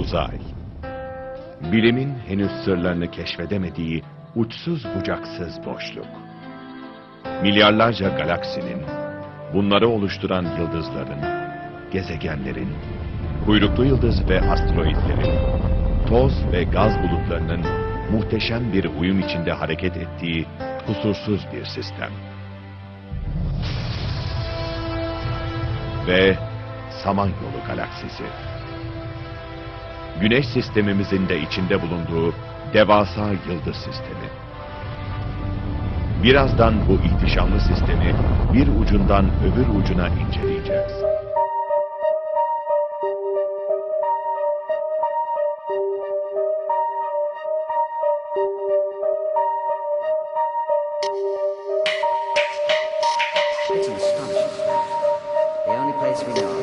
Uzay Bilimin henüz sırlarını keşfedemediği uçsuz bucaksız boşluk. Milyarlarca galaksinin, bunları oluşturan yıldızların, gezegenlerin, kuyruklu yıldız ve asteroidlerin, toz ve gaz bulutlarının muhteşem bir uyum içinde hareket ettiği kusursuz bir sistem. Ve Samanyolu galaksisi. Güneş sistemimizin de içinde bulunduğu devasa yıldız sistemi. Birazdan bu ihtişamlı sistemi bir ucundan öbür ucuna inceleyeceğiz. It's an astonishing. The only place we know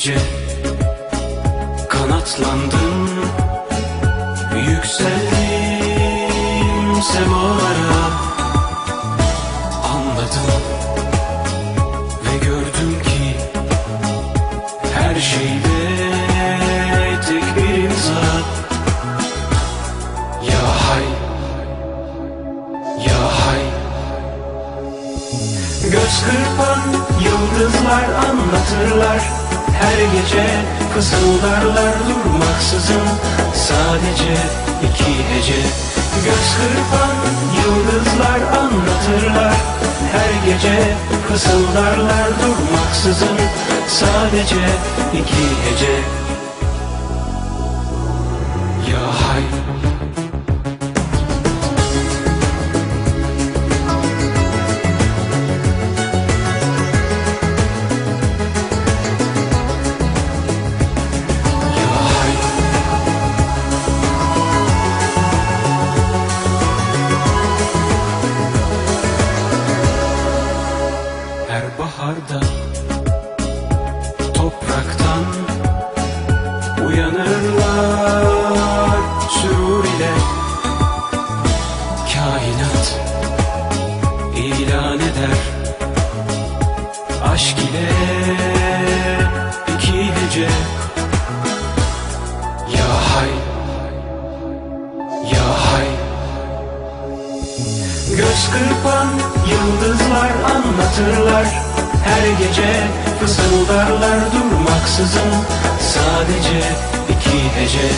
gece kanatlandım. Yükseldim semalara. Anladım ve gördüm ki Her şeyde tek bir imza Ya hay Ya hay. Göz kırpan yıldızlar anlatırlar Her gece fısıldarlar durmaksızın Sadece iki hece. Göz kırpan yıldızlar anlatırlar Her gece fısıldarlar durmaksızın Sadece iki hece aşk ile iki hece ya hay ya hay. Göz kırpan yıldızlar anlatırlar. Her gece fısıldarlar durmaksızın. Sadece iki hece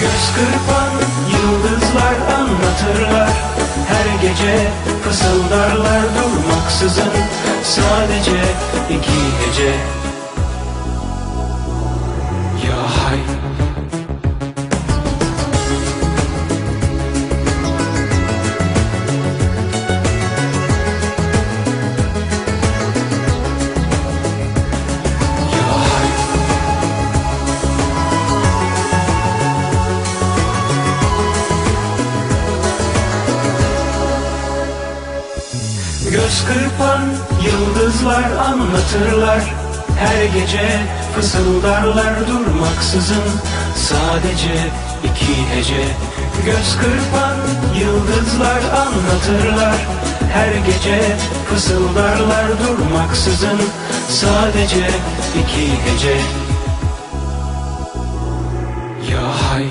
Göz kırpan yıldızlar anlatırlar Her gece fısıldarlar durmaksızın. Sadece iki hece anlatırlar Her gece fısıldarlar durmaksızın. Sadece iki hece Göz kırpan yıldızlar anlatırlar. Her gece fısıldarlar durmaksızın. Sadece iki hece Ya hay